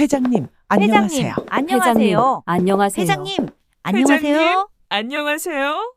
회장님, 안녕하세요. 회장님, 안녕하세요. 안녕하세요. 회장님, 안녕하세요. 안녕하세요.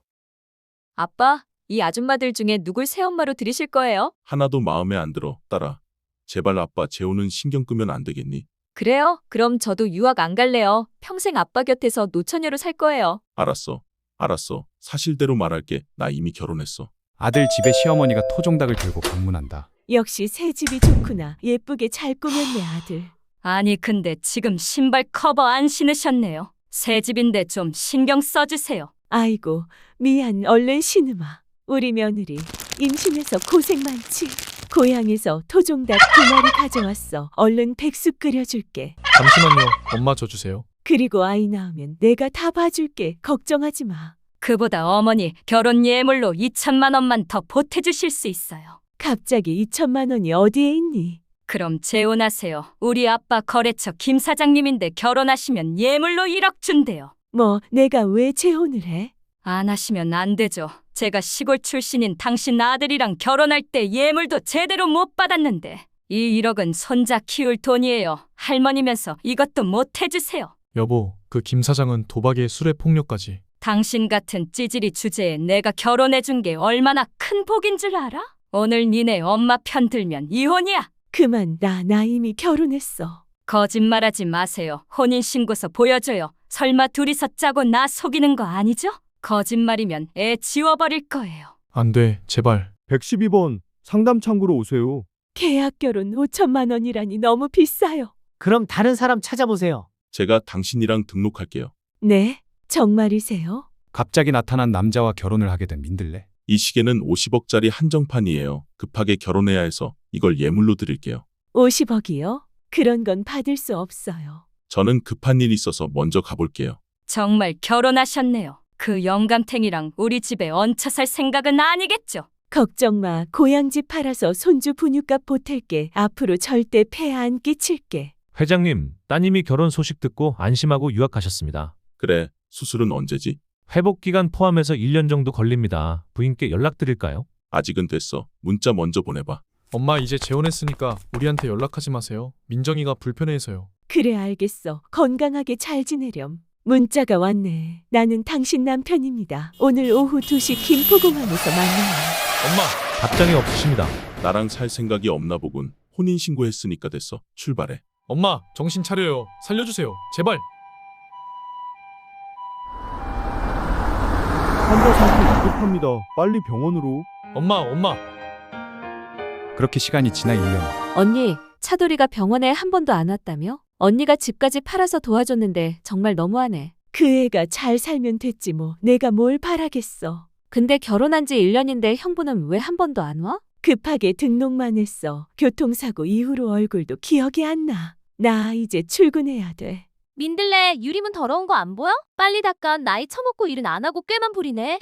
아빠, 이 아줌마들 중에 누굴 새엄마로 들이실 거예요? 하나도 마음에 안 들어, 딸아. 제발 아빠 재호는 신경 끄면 안 되겠니? 그래요? 그럼 저도 유학 안 갈래요. 평생 아빠 곁에서 노처녀로 살 거예요. 알았어. 알았어. 사실대로 말할게. 나 이미 결혼했어. 아들 집에 시어머니가 토종닭을 들고 방문한다. 역시 새 집이 좋구나. 예쁘게 잘 꾸몄네, 아들. 아니, 근데 지금 신발 커버 안 신으셨네요. 새 집인데 좀 신경 써주세요. 아이고, 미안, 얼른 신음아. 우리 며느리 임신해서 고생 많지. 고향에서 토종닭 두 마리 가져왔어. 얼른 백숙 끓여줄게. 잠시만요. 엄마 저 주세요. 그리고 아이 낳으면 내가 다 봐줄게. 걱정하지 마. 그보다 어머니 결혼 예물로 2천만 원만 더 보태주실 수 있어요. 갑자기 2천만 원이 어디에 있니? 그럼 재혼하세요. 우리 아빠 거래처 김 사장님인데 결혼하시면 예물로 1억 준대요. 뭐 내가 왜 재혼을 해? 안 하시면 안 되죠. 제가 시골 출신인 당신 아들이랑 결혼할 때 예물도 제대로 못 받았는데 이 1억은 손자 키울 돈이에요. 할머니면서 이것도 못 해주세요. 여보, 그 김 사장은 도박에 술에 폭력까지. 당신 같은 찌질이 주제에 내가 결혼해준 게 얼마나 큰 복인 줄 알아? 오늘 니네 엄마 편 들면 이혼이야. 그만 나 나 이미 결혼했어. 거짓말하지 마세요. 혼인신고서 보여줘요. 설마 둘이서 짜고 나 속이는 거 아니죠? 거짓말이면 애 지워버릴 거예요. 안 돼, 제발. 112번 상담 창구로 오세요. 계약 결혼 5천만 원이라니 너무 비싸요. 그럼 다른 사람 찾아보세요. 제가 당신이랑 등록할게요. 네? 정말이세요? 갑자기 나타난 남자와 결혼을 하게 된 민들레. 이 시계는 50억짜리 한정판이에요. 급하게 결혼해야 해서 이걸 예물로 드릴게요. 50억이요? 그런 건 받을 수 없어요. 저는 급한 일 있어서 먼저 가볼게요. 정말 결혼하셨네요. 그 영감탱이랑 우리 집에 얹혀 살 생각은 아니겠죠? 걱정 마. 고향집 팔아서 손주 분유값 보탤게. 앞으로 절대 폐안 끼칠게. 회장님, 따님이 결혼 소식 듣고 안심하고 유학 가셨습니다. 그래, 수술은 언제지? 회복 기간 포함해서 1년 정도 걸립니다. 부인께 연락드릴까요? 아직은 됐어. 문자 먼저 보내봐. 엄마 이제 재혼했으니까 우리한테 연락하지 마세요. 민정이가 불편해해서요. 그래 알겠어. 건강하게 잘 지내렴. 문자가 왔네. 나는 당신 남편입니다. 오늘 오후 2시 김포공항에서 만나요. 엄마, 답장이 없으십니다. 나랑 살 생각이 없나 보군. 혼인 신고했으니까 됐어. 출발해. 엄마, 정신 차려요. 살려주세요. 제발. 환자 상태 위급합니다. 빨리 병원으로. 엄마, 엄마. 그렇게 시간이 지나 1년. 언니, 차돌이가 병원에 한 번도 안 왔다며? 언니가 집까지 팔아서 도와줬는데 정말 너무하네. 그 애가 잘 살면 됐지 뭐. 내가 뭘 바라겠어. 근데 결혼한 지 1년인데 형부는 왜 한 번도 안 와? 급하게 등록만 했어. 교통사고 이후로 얼굴도 기억이 안 나. 나 이제 출근해야 돼. 민들레 유리문 더러운 거 안 보여? 빨리 닦아 나이 처먹고 일은 안 하고 꾀만 부리네.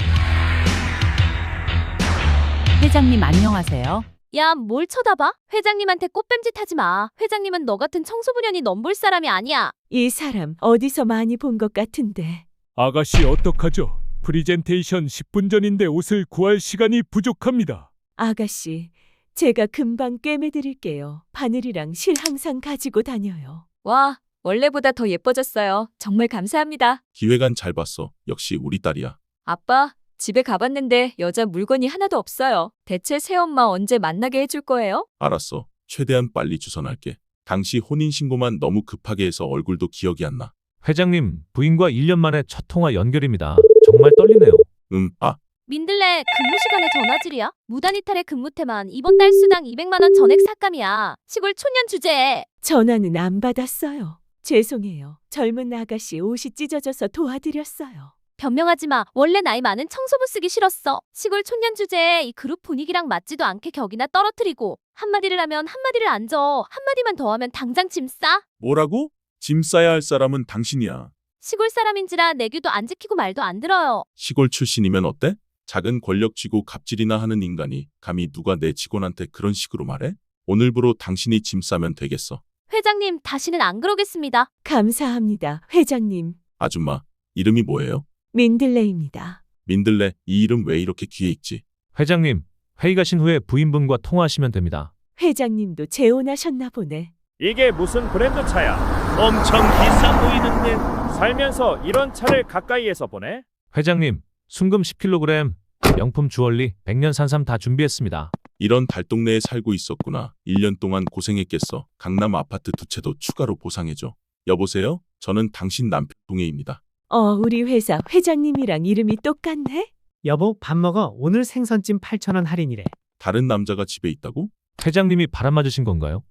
회장님 안녕하세요. 야 뭘 쳐다봐? 회장님한테 꽃뱀짓 하지 마. 회장님은 너 같은 청소부년이 넘볼 사람이 아니야. 이 사람 어디서 많이 본 것 같은데. 아가씨 어떡하죠? 프리젠테이션 10분 전인데 옷을 구할 시간이 부족합니다. 아가씨, 제가 금방 꿰매드릴게요. 바늘이랑 실 항상 가지고 다녀요. 와, 원래보다 더 예뻐졌어요. 정말 감사합니다. 기획안 잘 봤어. 역시 우리 딸이야. 아빠, 집에 가봤는데 여자 물건이 하나도 없어요. 대체 새엄마 언제 만나게 해줄 거예요? 알았어. 최대한 빨리 주선할게. 당시 혼인신고만 너무 급하게 해서 얼굴도 기억이 안 나. 회장님, 부인과 1년 만에 첫 통화 연결입니다. 정말 떨리네요. 음, 아, 민들레 근무 시간에 전화질이야? 무단 이탈의 근무태만 이번 달 수당 200만 원 전액 삭감이야. 시골 촌년 주제에. 전화는 안 받았어요. 죄송해요. 젊은 아가씨 옷이 찢어져서 도와드렸어요. 변명하지 마. 원래 나이 많은 청소부 쓰기 싫었어. 시골 촌년 주제에 이 그룹 분위기랑 맞지도 않게 격이나 떨어뜨리고 한마디를 하면 한마디를 안 져. 한마디만 더 하면 당장 짐 싸. 뭐라고? 짐 싸야 할 사람은 당신이야. 시골 사람인지라 내규도 안 지키고 말도 안 들어요. 시골 출신이면 어때? 작은 권력 쥐고 갑질이나 하는 인간이 감히 누가 내 직원한테 그런 식으로 말해? 오늘부로 당신이 짐 싸면 되겠어. 회장님, 다시는 안 그러겠습니다. 감사합니다. 회장님, 아줌마, 이름이 뭐예요? 민들레입니다. 민들레, 이 이름 왜 이렇게 귀에 익지? 회장님, 회의 가신 후에 부인분과 통화하시면 됩니다. 회장님도 재혼하셨나 보네. 이게 무슨 브랜드 차야? 엄청 비싸 보이는데 살면서 이런 차를 가까이에서 보네? 회장님, 순금 10kg, 명품 주얼리, 백년 산삼 다 준비했습니다. 이런 달동네에 살고 있었구나. 1년 동안 고생했겠어. 강남 아파트 두 채도 추가로 보상해줘. 여보세요? 저는 당신 남편 동해입니다. 어, 우리 회사 회장님이랑 이름이 똑같네? 여보, 밥 먹어. 오늘 생선찜 8,000원 할인이래. 다른 남자가 집에 있다고? 회장님이 바람 맞으신 건가요?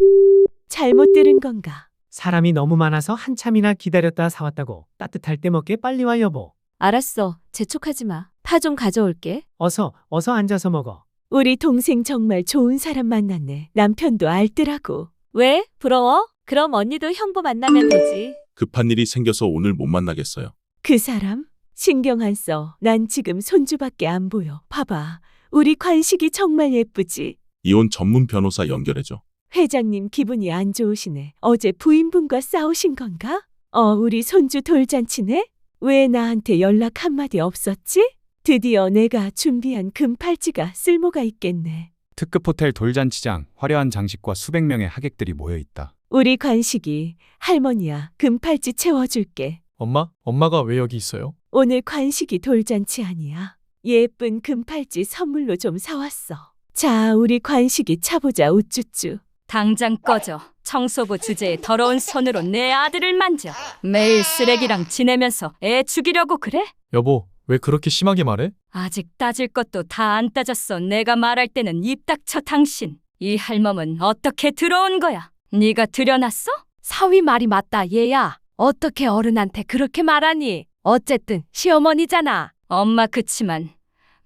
잘못 들은 건가? 사람이 너무 많아서 한참이나 기다렸다 사왔다고. 따뜻할 때 먹게 빨리 와, 여보. 알았어. 재촉하지 마. 파 좀 가져올게. 어서, 어서 앉아서 먹어. 우리 동생 정말 좋은 사람 만났네. 남편도 알더라고. 왜? 부러워? 그럼 언니도 형부 만나면 되지. 급한 일이 생겨서 오늘 못 만나겠어요. 그 사람? 신경 안 써. 난 지금 손주밖에 안 보여. 봐봐. 우리 관식이 정말 예쁘지? 이혼 전문 변호사 연결해줘. 회장님 기분이 안 좋으시네. 어제 부인분과 싸우신 건가? 어, 우리 손주 돌잔치네? 왜 나한테 연락 한마디 없었지? 드디어 내가 준비한 금팔찌가 쓸모가 있겠네. 특급 호텔 돌잔치장, 화려한 장식과 수백 명의 하객들이 모여 있다. 우리 관식이 할머니야 금팔찌 채워줄게. 엄마? 엄마가 왜 여기 있어요? 오늘 관식이 돌잔치 아니야. 예쁜 금팔찌 선물로 좀 사왔어. 자, 우리 관식이 차보자 우쭈쭈. 당장 꺼져. 청소부 주제에 더러운 손으로 내 아들을 만져. 매일 쓰레기랑 지내면서 애 죽이려고 그래? 여보, 왜 그렇게 심하게 말해? 아직 따질 것도 다 안 따졌어. 내가 말할 때는 입 닥쳐 당신. 이 할멈은 어떻게 들어온 거야? 네가 들여놨어? 사위 말이 맞다, 얘야. 어떻게 어른한테 그렇게 말하니? 어쨌든 시어머니잖아. 엄마 그치만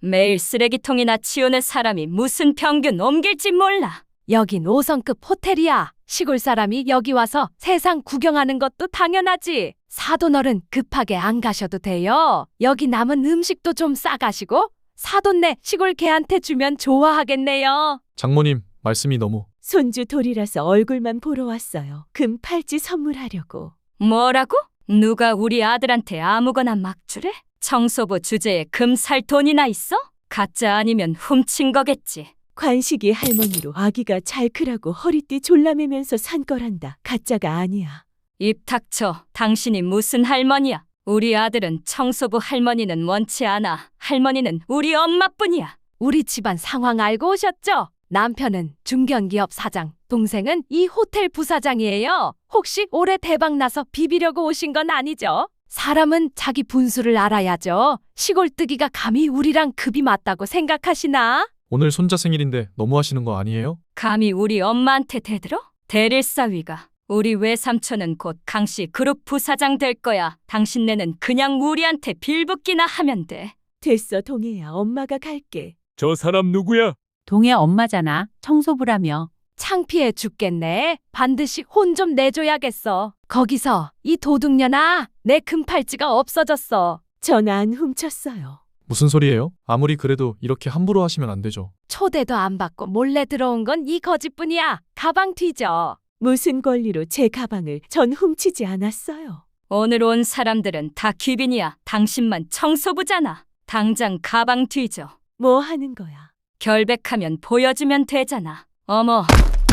매일 쓰레기통이나 치우는 사람이 무슨 평균 옮길지 몰라. 여긴 5성급 호텔이야. 시골 사람이 여기 와서 세상 구경하는 것도 당연하지. 사돈어른 급하게 안 가셔도 돼요. 여기 남은 음식도 좀 싸가시고 사돈네 시골 개한테 주면 좋아하겠네요. 장모님, 말씀이 너무. 손주 돌이라서 얼굴만 보러 왔어요. 금 팔찌 선물하려고. 뭐라고? 누가 우리 아들한테 아무거나 막 주래? 청소부 주제에 금 살 돈이나 있어? 가짜 아니면 훔친 거겠지. 관식이 할머니로 아기가 잘 크라고 허리띠 졸라매면서 산 거란다. 가짜가 아니야. 입 닥쳐. 당신이 무슨 할머니야? 우리 아들은 청소부 할머니는 원치 않아. 할머니는 우리 엄마뿐이야. 우리 집안 상황 알고 오셨죠? 남편은 중견기업 사장, 동생은 이 호텔 부사장이에요. 혹시 올해 대박 나서 비비려고 오신 건 아니죠? 사람은 자기 분수를 알아야죠. 시골뜨기가 감히 우리랑 급이 맞다고 생각하시나? 오늘 손자 생일인데 너무 하시는 거 아니에요? 감히 우리 엄마한테 대들어? 대릴사위가. 우리 외삼촌은 곧 강씨 그룹 부사장 될 거야. 당신네는 그냥 우리한테 빌붙기나 하면 돼. 됐어, 동해야. 엄마가 갈게. 저 사람 누구야? 동해 엄마잖아. 청소부라며. 창피해 죽겠네. 반드시 혼 좀 내줘야겠어. 거기서 이 도둑년아, 내 금팔찌가 없어졌어. 전 안 훔쳤어요. 무슨 소리예요? 아무리 그래도 이렇게 함부로 하시면 안 되죠. 초대도 안 받고 몰래 들어온 건 이 거짓뿐이야. 가방 뒤져. 무슨 권리로 제 가방을 전 훔치지 않았어요. 오늘 온 사람들은 다 귀빈이야. 당신만 청소부잖아. 당장 가방 뒤져. 뭐 하는 거야? 결백하면 보여주면 되잖아. 어머,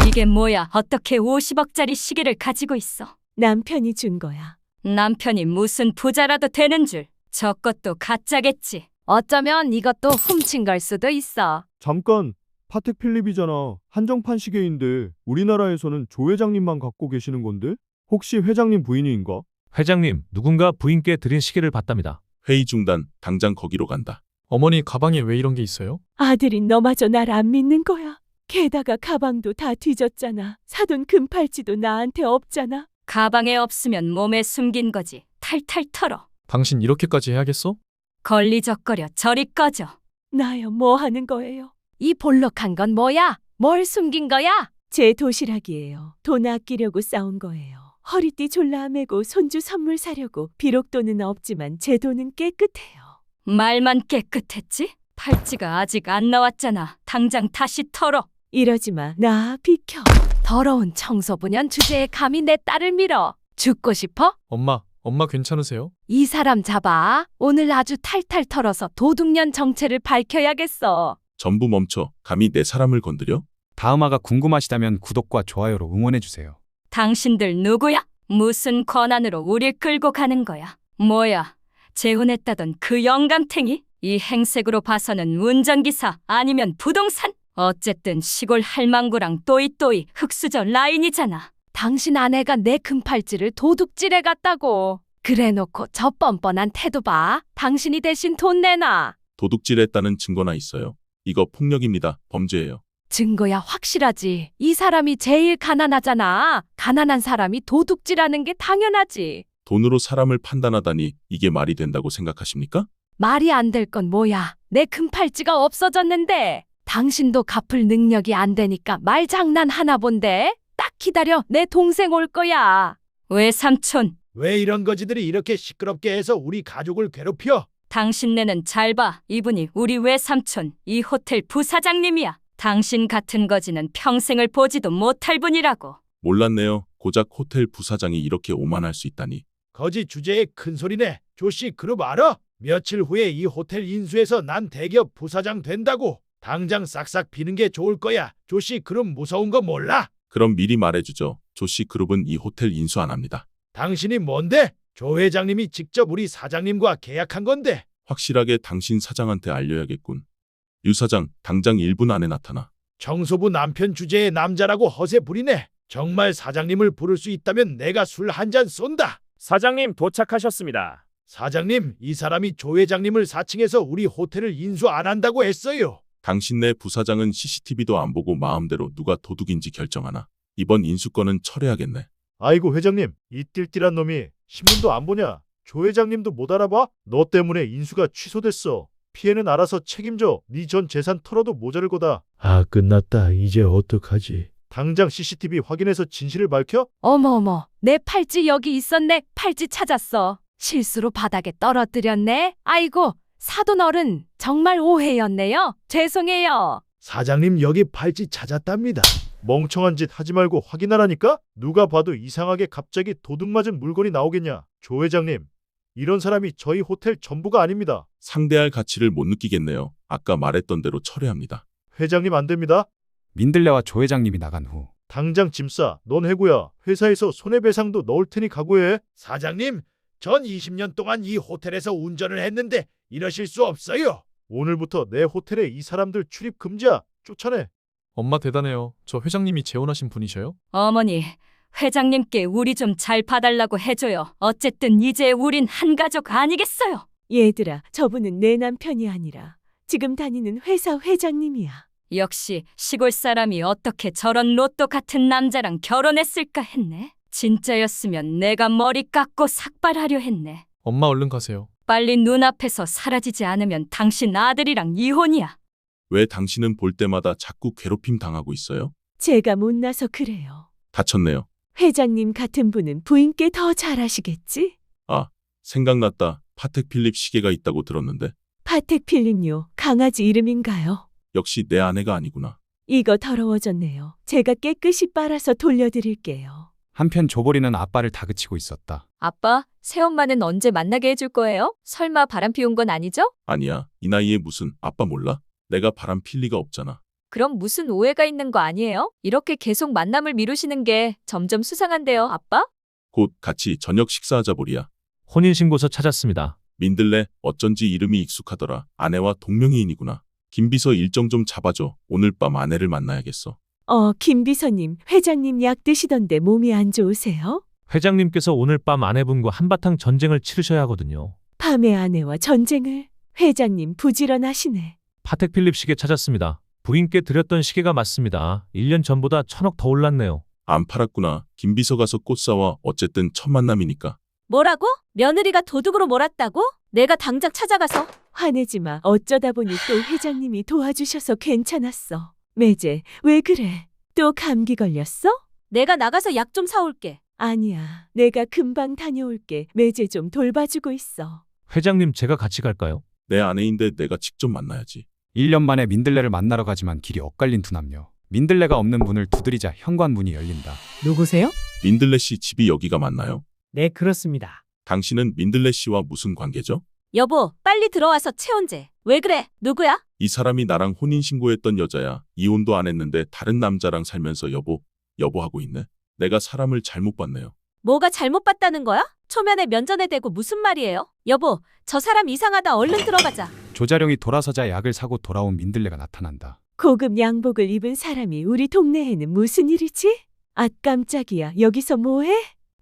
이게 뭐야? 어떻게 50억짜리 시계를 가지고 있어? 남편이 준 거야. 남편이 무슨 부자라도 되는 줄. 저것도 가짜겠지. 어쩌면 이것도 훔친 걸 수도 있어. 잠깐, 파텍 필립이잖아. 한정판 시계인데 우리나라에서는 조 회장님만 갖고 계시는 건데? 혹시 회장님 부인인가? 회장님, 누군가 부인께 드린 시계를 봤답니다. 회의 중단. 당장 거기로 간다. 어머니 가방에 왜 이런 게 있어요? 아들이 너마저 날 안 믿는 거야. 게다가 가방도 다 뒤졌잖아. 사돈 금팔찌도 나한테 없잖아. 가방에 없으면 몸에 숨긴 거지. 탈탈 털어. 당신 이렇게까지 해야겠어? 걸리적거려 저리 꺼져. 나요, 뭐 하는 거예요? 이 볼록한 건 뭐야? 뭘 숨긴 거야? 제 도시락이에요. 돈 아끼려고 싸운 거예요. 허리띠 졸라 매고 손주 선물 사려고 비록 돈은 없지만 제 돈은 깨끗해요. 말만 깨끗했지? 팔찌가 아직 안 나왔잖아. 당장 다시 털어. 이러지 마. 나 비켜. 더러운 청소부년 주제에 감히 내 딸을 밀어. 죽고 싶어? 엄마, 엄마 괜찮으세요? 이 사람 잡아. 오늘 아주 탈탈 털어서 도둑년 정체를 밝혀야겠어. 전부 멈춰. 감히 내 사람을 건드려? 다음화가 궁금하시다면 구독과 좋아요로 응원해주세요. 당신들 누구야? 무슨 권한으로 우릴 끌고 가는 거야? 뭐야? 재혼했다던 그 영감탱이? 이 행색으로 봐서는 운전기사 아니면 부동산? 어쨌든 시골 할망구랑 또이또이 흑수저 라인이잖아. 당신 아내가 내 금팔찌를 도둑질해 갔다고. 그래 놓고 저 뻔뻔한 태도 봐. 당신이 대신 돈 내놔. 도둑질했다는 증거나 있어요. 이거 폭력입니다. 범죄예요. 증거야 확실하지. 이 사람이 제일 가난하잖아. 가난한 사람이 도둑질하는 게 당연하지. 돈으로 사람을 판단하다니 이게 말이 된다고 생각하십니까? 말이 안 될 건 뭐야? 내 금팔찌가 없어졌는데. 당신도 갚을 능력이 안 되니까 말 장난 하나 본데. 딱 기다려. 내 동생 올 거야. 외삼촌, 왜 이런 거지들이 이렇게 시끄럽게 해서 우리 가족을 괴롭혀? 당신네는 잘 봐. 이분이 우리 외삼촌, 이 호텔 부사장님이야. 당신 같은 거지는 평생을 보지도 못할 분이라고. 몰랐네요. 고작 호텔 부사장이 이렇게 오만할 수 있다니. 거지 주제에 큰 소리네. 조씨 그룹 알아? 며칠 후에 이 호텔 인수해서 난 대기업 부사장 된다고. 당장 싹싹 비는 게 좋을 거야. 조씨 그룹 무서운 거 몰라? 그럼 미리 말해주죠. 조씨 그룹은 이 호텔 인수 안 합니다. 당신이 뭔데? 조 회장님이 직접 우리 사장님과 계약한 건데. 확실하게 당신 사장한테 알려야겠군. 유 사장, 당장 1분 안에 나타나. 정소부 남편 주제에 남자라고 허세 부리네. 정말 사장님을 부를 수 있다면 내가 술 한 잔 쏜다. 사장님 도착하셨습니다. 사장님, 이 사람이 조 회장님을 사칭해서 우리 호텔을 인수 안 한다고 했어요. 당신네 부사장은 CCTV도 안 보고 마음대로 누가 도둑인지 결정하나. 이번 인수권은 철회하겠네. 아이고 회장님, 이 띨띨한 놈이 신문도 안 보냐? 조 회장님도 못 알아봐? 너 때문에 인수가 취소됐어. 피해는 알아서 책임져. 네 전 재산 털어도 모자를 거다. 아 끝났다. 이제 어떡하지? 당장 CCTV 확인해서 진실을 밝혀? 어머 어머. 내 팔찌 여기 있었네. 팔찌 찾았어. 실수로 바닥에 떨어뜨렸네. 아이고. 사돈 어른 정말 오해였네요. 죄송해요. 사장님 여기 팔찌 찾았답니다. 멍청한 짓 하지 말고 확인하라니까? 누가 봐도 이상하게 갑자기 도둑 맞은 물건이 나오겠냐? 조 회장님, 이런 사람이 저희 호텔 전부가 아닙니다. 상대할 가치를 못 느끼겠네요. 아까 말했던 대로 철회합니다. 회장님 안 됩니다. 민들레와 조 회장님이 나간 후 당장 짐 싸. 넌 해고야. 회사에서 손해배상도 넣을 테니 각오해. 사장님, 전 20년 동안 이 호텔에서 운전을 했는데 이러실 수 없어요. 오늘부터 내 호텔에 이 사람들 출입 금지야. 쫓아내. 엄마 대단해요. 저 회장님이 재혼하신 분이셔요? 어머니, 회장님께 우리 좀 잘 봐달라고 해줘요. 어쨌든 이제 우린 한 가족 아니겠어요? 얘들아, 저분은 내 남편이 아니라 지금 다니는 회사 회장님이야. 역시 시골 사람이 어떻게 저런 로또 같은 남자랑 결혼했을까 했네. 진짜였으면 내가 머리 깎고 삭발하려 했네. 엄마 얼른 가세요. 빨리 눈앞에서 사라지지 않으면 당신 아들이랑 이혼이야. 왜 당신은 볼 때마다 자꾸 괴롭힘 당하고 있어요? 제가 못나서 그래요. 다쳤네요. 회장님 같은 분은 부인께 더 잘하시겠지? 아, 생각났다. 파텍 필립 시계가 있다고 들었는데 파텍 필립요. 강아지 이름인가요? 역시 내 아내가 아니구나. 이거 더러워졌네요. 제가 깨끗이 빨아서 돌려드릴게요. 한편 조보리는 아빠를 다그치고 있었다. 아빠, 새엄마는 언제 만나게 해줄 거예요? 설마 바람 피운 건 아니죠? 아니야. 이 나이에 무슨 아빠 몰라? 내가 바람 필 리가 없잖아. 그럼 무슨 오해가 있는 거 아니에요? 이렇게 계속 만남을 미루시는 게 점점 수상한데요, 아빠? 곧 같이 저녁 식사하자 보리야. 혼인신고서 찾았습니다. 민들레 어쩐지 이름이 익숙하더라. 아내와 동명이인이구나. 김 비서 일정 좀 잡아줘. 오늘 밤 아내를 만나야겠어. 어, 김 비서님, 회장님 약 드시던데 몸이 안 좋으세요? 회장님께서 오늘 밤 아내분과 한바탕 전쟁을 치르셔야 하거든요. 밤에 아내와 전쟁을? 회장님 부지런하시네. 파텍 필립 시계 찾았습니다. 부인께 드렸던 시계가 맞습니다. 1년 전보다 천억 더 올랐네요. 안 팔았구나. 김 비서 가서 꽃 사와. 어쨌든 첫 만남이니까. 뭐라고? 며느리가 도둑으로 몰았다고? 내가 당장 찾아가서 화내지 마. 어쩌다 보니 또 회장님이 도와주셔서 괜찮았어. 매제, 왜 그래? 또 감기 걸렸어? 내가 나가서 약 좀 사올게. 아니야. 내가 금방 다녀올게. 매제 좀 돌봐주고 있어. 회장님 제가 같이 갈까요? 내 아내인데 내가 직접 만나야지. 1년 만에 민들레를 만나러 가지만 길이 엇갈린 두 남녀. 민들레가 없는 문을 두드리자 현관문이 열린다. 누구세요? 민들레 씨 집이 여기가 맞나요? 네, 그렇습니다. 당신은 민들레 씨와 무슨 관계죠? 여보, 빨리 들어와서 체온제. 왜 그래? 누구야? 이 사람이 나랑 혼인신고했던 여자야. 이혼도 안 했는데 다른 남자랑 살면서 여보, 여보 하고 있네. 내가 사람을 잘못 봤네요. 뭐가 잘못 봤다는 거야? 초면에 면전에 대고 무슨 말이에요? 여보, 저 사람 이상하다. 얼른 들어가자. 조자룡이 돌아서자 약을 사고 돌아온 민들레가 나타난다. 고급 양복을 입은 사람이 우리 동네에는 무슨 일이지? 아 깜짝이야. 여기서 뭐해?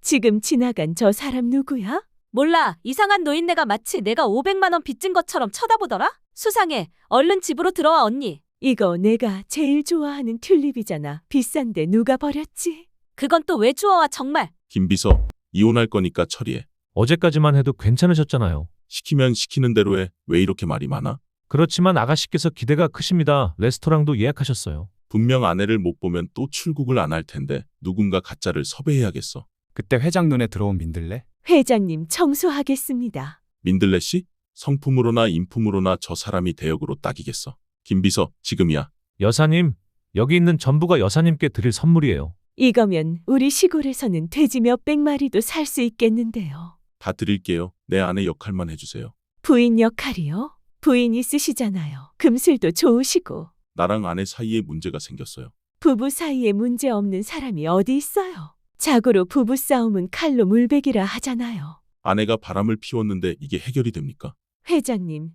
지금 지나간 저 사람 누구야? 몰라. 이상한 노인네가 마치 내가 500만 원 빚진 것처럼 쳐다보더라. 수상해. 얼른 집으로 들어와 언니. 이거 내가 제일 좋아하는 튤립이잖아. 비싼데 누가 버렸지? 그건 또 왜 주워와 정말. 김 비서, 이혼할 거니까 처리해. 어제까지만 해도 괜찮으셨잖아요. 시키면 시키는 대로 해. 왜 이렇게 말이 많아? 그렇지만 아가씨께서 기대가 크십니다. 레스토랑도 예약하셨어요. 분명 아내를 못 보면 또 출국을 안 할 텐데 누군가 가짜를 섭외해야겠어. 그때 회장 눈에 들어온 민들레. 회장님 청소하겠습니다. 민들레 씨? 성품으로나 인품으로나 저 사람이 대역으로 딱이겠어. 김비서, 지금이야. 여사님, 여기 있는 전부가 여사님께 드릴 선물이에요. 이거면 우리 시골에서는 돼지 몇 백 마리도 살 수 있겠는데요. 다 드릴게요. 내 아내 역할만 해주세요. 부인 역할이요? 부인 있으시잖아요. 금슬도 좋으시고. 나랑 아내 사이에 문제가 생겼어요. 부부 사이에 문제 없는 사람이 어디 있어요? 자고로 부부 싸움은 칼로 물베기라 하잖아요. 아내가 바람을 피웠는데 이게 해결이 됩니까? 회장님,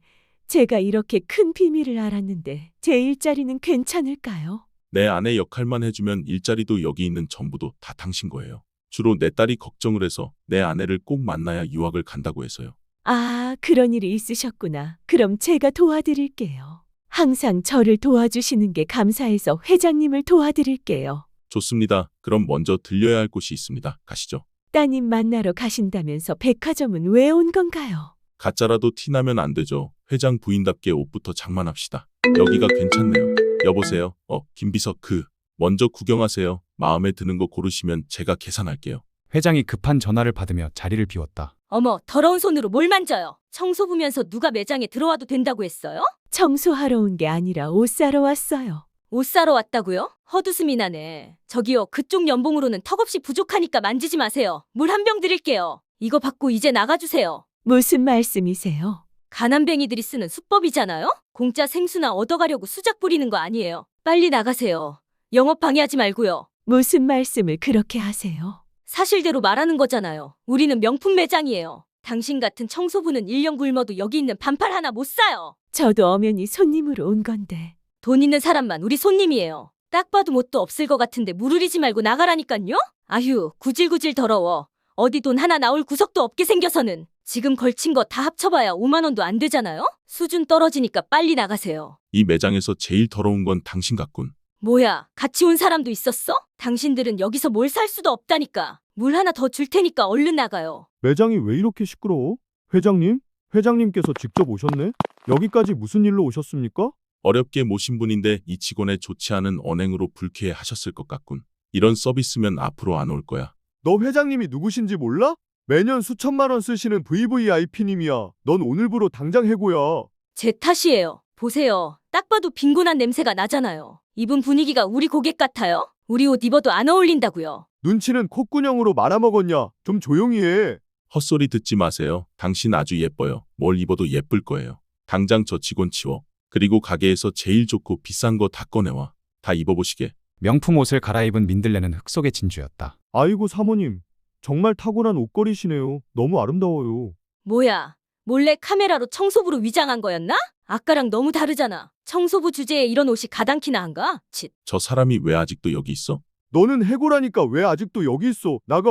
제가 이렇게 큰 비밀을 알았는데 제 일자리는 괜찮을까요? 내 아내 역할만 해주면 일자리도 여기 있는 전부도 다 당신 거예요. 주로 내 딸이 걱정을 해서 내 아내를 꼭 만나야 유학을 간다고 해서요. 아, 그런 일이 있으셨구나. 그럼 제가 도와드릴게요. 항상 저를 도와주시는 게 감사해서 회장님을 도와드릴게요. 좋습니다. 그럼 먼저 들려야 할 곳이 있습니다. 가시죠. 따님 만나러 가신다면서 백화점은 왜 온 건가요? 가짜라도 티나면 안 되죠. 회장 부인답게 옷부터 장만합시다. 여기가 괜찮네요. 여보세요. 어, 김비서 그 먼저 구경하세요. 마음에 드는 거 고르시면 제가 계산할게요. 회장이 급한 전화를 받으며 자리를 비웠다. 어머, 더러운 손으로 뭘 만져요? 청소 부면서 누가 매장에 들어와도 된다고 했어요? 청소하러 온 게 아니라 옷 사러 왔어요. 옷 사러 왔다고요? 헛웃음이 나네. 저기요, 그쪽 연봉으로는 턱없이 부족하니까 만지지 마세요. 물 한 병 드릴게요. 이거 받고 이제 나가주세요. 무슨 말씀이세요? 가난뱅이들이 쓰는 수법이잖아요? 공짜 생수나 얻어가려고 수작 부리는 거 아니에요. 빨리 나가세요. 영업 방해하지 말고요. 무슨 말씀을 그렇게 하세요? 사실대로 말하는 거잖아요. 우리는 명품 매장이에요. 당신 같은 청소부는 1년 굶어도 여기 있는 반팔 하나 못 사요. 저도 엄연히 손님으로 온 건데. 돈 있는 사람만 우리 손님이에요. 딱 봐도 뭣도 없을 것 같은데 무르리지 말고 나가라니깐요? 아휴, 구질구질 더러워. 어디 돈 하나 나올 구석도 없게 생겨서는. 지금 걸친 거 다 합쳐봐야 5만 원도 안 되잖아요? 수준 떨어지니까 빨리 나가세요. 이 매장에서 제일 더러운 건 당신 같군. 뭐야, 같이 온 사람도 있었어? 당신들은 여기서 뭘 살 수도 없다니까. 물 하나 더 줄 테니까 얼른 나가요. 매장이 왜 이렇게 시끄러워? 회장님? 회장님께서 직접 오셨네? 여기까지 무슨 일로 오셨습니까? 어렵게 모신 분인데 이 직원의 좋지 않은 언행으로 불쾌해 하셨을 것 같군. 이런 서비스면 앞으로 안 올 거야. 너 회장님이 누구신지 몰라? 매년 수천만 원 쓰시는 VVIP님이야. 넌 오늘부로 당장 해고야. 제 탓이에요. 보세요. 딱 봐도 빈곤한 냄새가 나잖아요. 이분 분위기가 우리 고객 같아요? 우리 옷 입어도 안 어울린다고요. 눈치는 콧구녕으로 말아먹었냐? 좀 조용히 해. 헛소리 듣지 마세요. 당신 아주 예뻐요. 뭘 입어도 예쁠 거예요. 당장 저 직원 치워. 그리고 가게에서 제일 좋고 비싼 거 다 꺼내와. 다 입어보시게. 명품 옷을 갈아입은 민들레는 흙 속의 진주였다. 아이고 사모님. 정말 탁월한 옷걸이시네요. 너무 아름다워요. 뭐야? 몰래 카메라로 청소부로 위장한 거였나? 아까랑 너무 다르잖아. 청소부 주제에 이런 옷이 가당키나 한가? 칫. 저 사람이 왜 아직도 여기 있어? 너는 해고라니까 왜 아직도 여기 있어? 나가.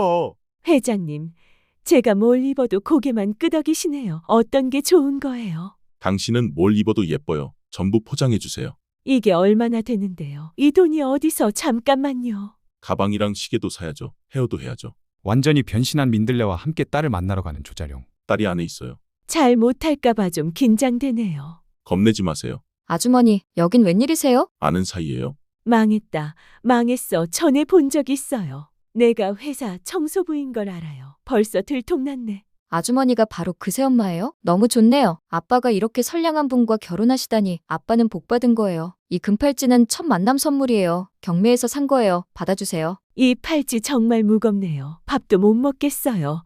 회장님, 제가 뭘 입어도 고개만 끄덕이시네요. 어떤 게 좋은 거예요? 당신은 뭘 입어도 예뻐요. 전부 포장해 주세요. 이게 얼마나 되는데요? 이 돈이 어디서 잠깐만요. 가방이랑 시계도 사야죠. 헤어도 해야죠. 완전히 변신한 민들레와 함께 딸을 만나러 가는 조자룡. 딸이 안에 있어요. 잘 못할까봐 좀 긴장되네요. 겁내지 마세요. 아주머니, 여긴 웬일이세요? 아는 사이예요. 망했다. 망했어. 전에 본 적 있어요. 내가 회사 청소부인 걸 알아요. 벌써 들통났네. 아주머니가 바로 그 새엄마예요? 너무 좋네요. 아빠가 이렇게 선량한 분과 결혼하시다니 아빠는 복 받은 거예요. 이 금팔찌는 첫 만남 선물이에요. 경매에서 산 거예요. 받아주세요. 이 팔찌 정말 무겁네요. 밥도 못 먹겠어요.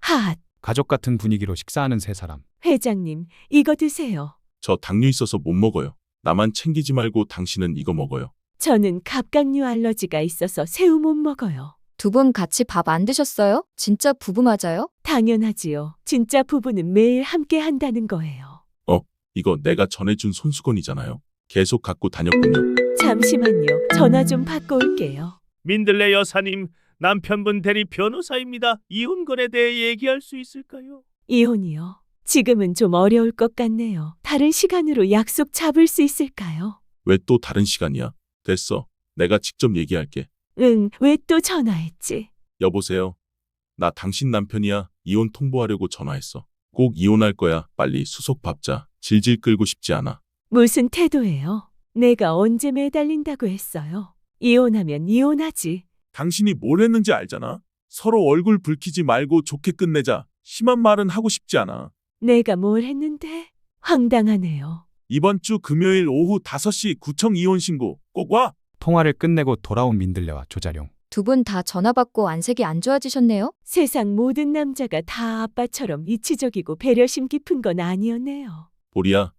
핫! 가족 같은 분위기로 식사하는 세 사람. 회장님, 이거 드세요. 저 당뇨 있어서 못 먹어요. 나만 챙기지 말고 당신은 이거 먹어요. 저는 갑각류 알러지가 있어서 새우 못 먹어요. 두 분 같이 밥 안 드셨어요? 진짜 부부 맞아요? 당연하지요. 진짜 부부는 매일 함께 한다는 거예요. 이거 내가 전해준 손수건이잖아요. 계속 갖고 다녔군요. 잠시만요. 전화 좀 받고 올게요. 민들레 여사님, 남편분 대리 변호사입니다. 이혼건에 대해 얘기할 수 있을까요? 이혼이요. 지금은 좀 어려울 것 같네요. 다른 시간으로 약속 잡을 수 있을까요? 왜 또 다른 시간이야? 됐어. 내가 직접 얘기할게. 응, 왜 또 전화했지? 여보세요. 나 당신 남편이야. 이혼 통보하려고 전화했어. 꼭 이혼할 거야. 빨리 수속 밟자. 질질 끌고 싶지 않아. 무슨 태도예요? 내가 언제 매달린다고 했어요? 이혼하면 이혼하지. 당신이 뭘 했는지 알잖아. 서로 얼굴 붉히지 말고 좋게 끝내자. 심한 말은 하고 싶지 않아. 내가 뭘 했는데? 황당하네요. 이번 주 금요일 오후 5시 구청 이혼 신고 꼭 와. 통화를 끝내고 돌아온 민들레와 조자룡. 두 분 다 전화 받고 안색이 안 좋아지셨네요? 세상 모든 남자가 다 아빠처럼 이치적이고 배려심 깊은 건 아니었네요. 보리야.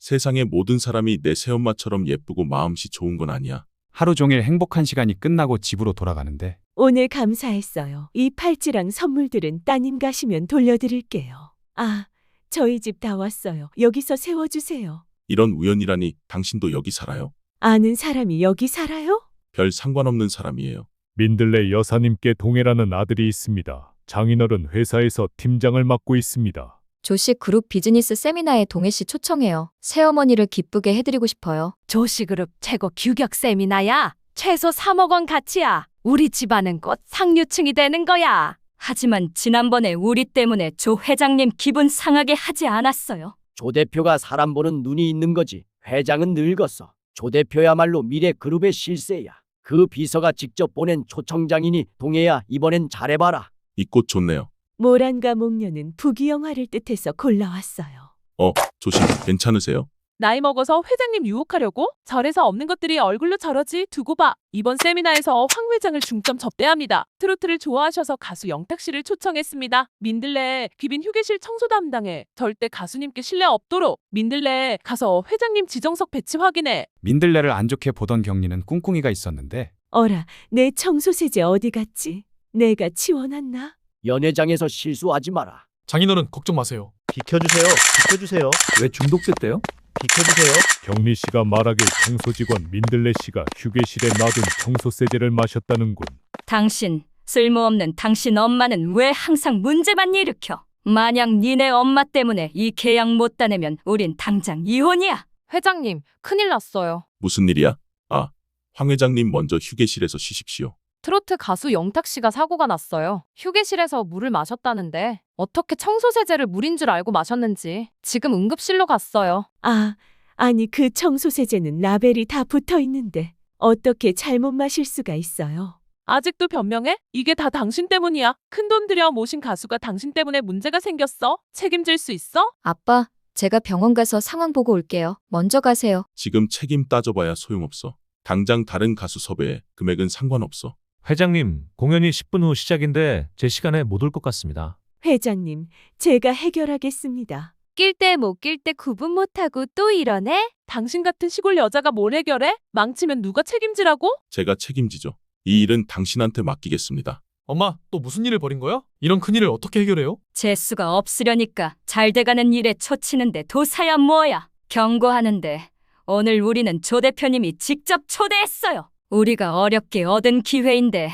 세상의 모든 사람이 내 새엄마처럼 예쁘고 마음씨 좋은 건 아니야. 하루 종일 행복한 시간이 끝나고 집으로 돌아가는데 오늘 감사했어요. 이 팔찌랑 선물들은 따님 가시면 돌려드릴게요. 아, 저희 집 다 왔어요. 여기서 세워주세요. 이런 우연이라니 당신도 여기 살아요. 아는 사람이 여기 살아요? 별 상관없는 사람이에요. 민들레 여사님께 동해라는 아들이 있습니다. 장인어른 회사에서 팀장을 맡고 있습니다. 조씨 그룹 비즈니스 세미나에 동해 씨 초청해요. 새어머니를 기쁘게 해드리고 싶어요. 조씨그룹 최고 규격 세미나야. 최소 3억 원 가치야. 우리 집안은 곧 상류층이 되는 거야. 하지만 지난번에 우리 때문에 조 회장님 기분 상하게 하지 않았어요. 조 대표가 사람 보는 눈이 있는 거지. 회장은 늙었어. 조 대표야말로 미래 그룹의 실세야. 그 비서가 직접 보낸 초청장이니 동해야 이번엔 잘해봐라. 이 꽃 좋네요. 모란과 목련은 부귀영화를 뜻해서 골라왔어요. 어, 조심 괜찮으세요? 나이 먹어서 회장님 유혹하려고? 절에서 없는 것들이 얼굴로 저러지 두고 봐. 이번 세미나에서 황 회장을 중점 접대합니다. 트로트를 좋아하셔서 가수 영탁 씨를 초청했습니다. 민들레 귀빈 휴게실 청소 담당해. 절대 가수님께 신뢰 없도록. 민들레 가서 회장님 지정석 배치 확인해. 민들레를 안 좋게 보던 경리는 꿍꿍이가 있었는데 어라, 내 청소세제 어디 갔지? 내가 치워놨나? 연회장에서 실수하지 마라. 장인어른 걱정 마세요. 비켜주세요. 비켜주세요. 왜 중독됐대요? 비켜주세요. 경리 씨가 말하길 청소 직원 민들레 씨가 휴게실에 놔둔 청소 세제를 마셨다는군. 당신, 쓸모없는 당신 엄마는 왜 항상 문제만 일으켜? 만약 니네 엄마 때문에 이 계약 못 따내면 우린 당장 이혼이야. 회장님, 큰일 났어요. 무슨 일이야? 아, 황 회장님 먼저 휴게실에서 쉬십시오. 트로트 가수 영탁 씨가 사고가 났어요. 휴게실에서 물을 마셨다는데 어떻게 청소세제를 물인 줄 알고 마셨는지 지금 응급실로 갔어요. 아, 아니 그 청소세제는 라벨이 다 붙어 있는데 어떻게 잘못 마실 수가 있어요? 아직도 변명해? 이게 다 당신 때문이야. 큰 돈 들여 모신 가수가 당신 때문에 문제가 생겼어. 책임질 수 있어? 아빠, 제가 병원 가서 상황 보고 올게요. 먼저 가세요. 지금 책임 따져봐야 소용없어. 당장 다른 가수 섭외해. 금액은 상관없어. 회장님, 공연이 10분 후 시작인데 제 시간에 못 올 것 같습니다. 회장님, 제가 해결하겠습니다. 낄 때 못 낄 때 구분 못하고 또 이러네? 당신 같은 시골 여자가 뭘 해결해? 망치면 누가 책임지라고? 제가 책임지죠. 이 일은 당신한테 맡기겠습니다. 엄마, 또 무슨 일을 벌인 거야? 이런 큰일을 어떻게 해결해요? 재수가 없으려니까 잘 돼가는 일에 초치는데 도사야 뭐야. 경고하는데 오늘 우리는 조 대표님이 직접 초대했어요. 우리가 어렵게 얻은 기회인데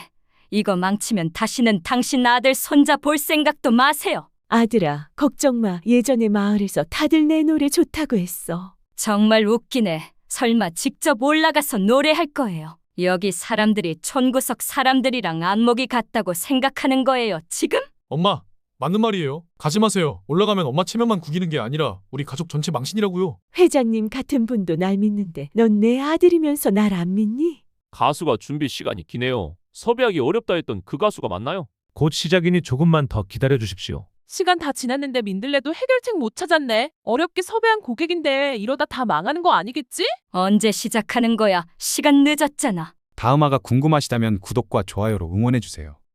이거 망치면 다시는 당신 아들 손자 볼 생각도 마세요. 아들아, 걱정 마. 예전에 마을에서 다들 내 노래 좋다고 했어. 정말 웃기네. 설마 직접 올라가서 노래할 거예요. 여기 사람들이 촌구석 사람들이랑 안목이 같다고 생각하는 거예요, 지금? 엄마, 맞는 말이에요. 가지 마세요. 올라가면 엄마 체면만 구기는 게 아니라 우리 가족 전체 망신이라고요. 회장님 같은 분도 날 믿는데 넌 내 아들이면서 날 안 믿니? 가수가 준비 시간이 기네요. 섭외하기 어렵다 했던 그 가수가 맞나요? 곧 시작이니 조금만 더 기다려 주십시오. 시간 다 지났는데 민들레도 해결책 못 찾았네. 어렵게 섭외한 고객인데 이러다 다 망하는 거 아니겠지? 언제 시작하는 거야? 시간 늦었잖아. 다음화가 궁금하시다면 구독과 좋아요로 응원해 주세요.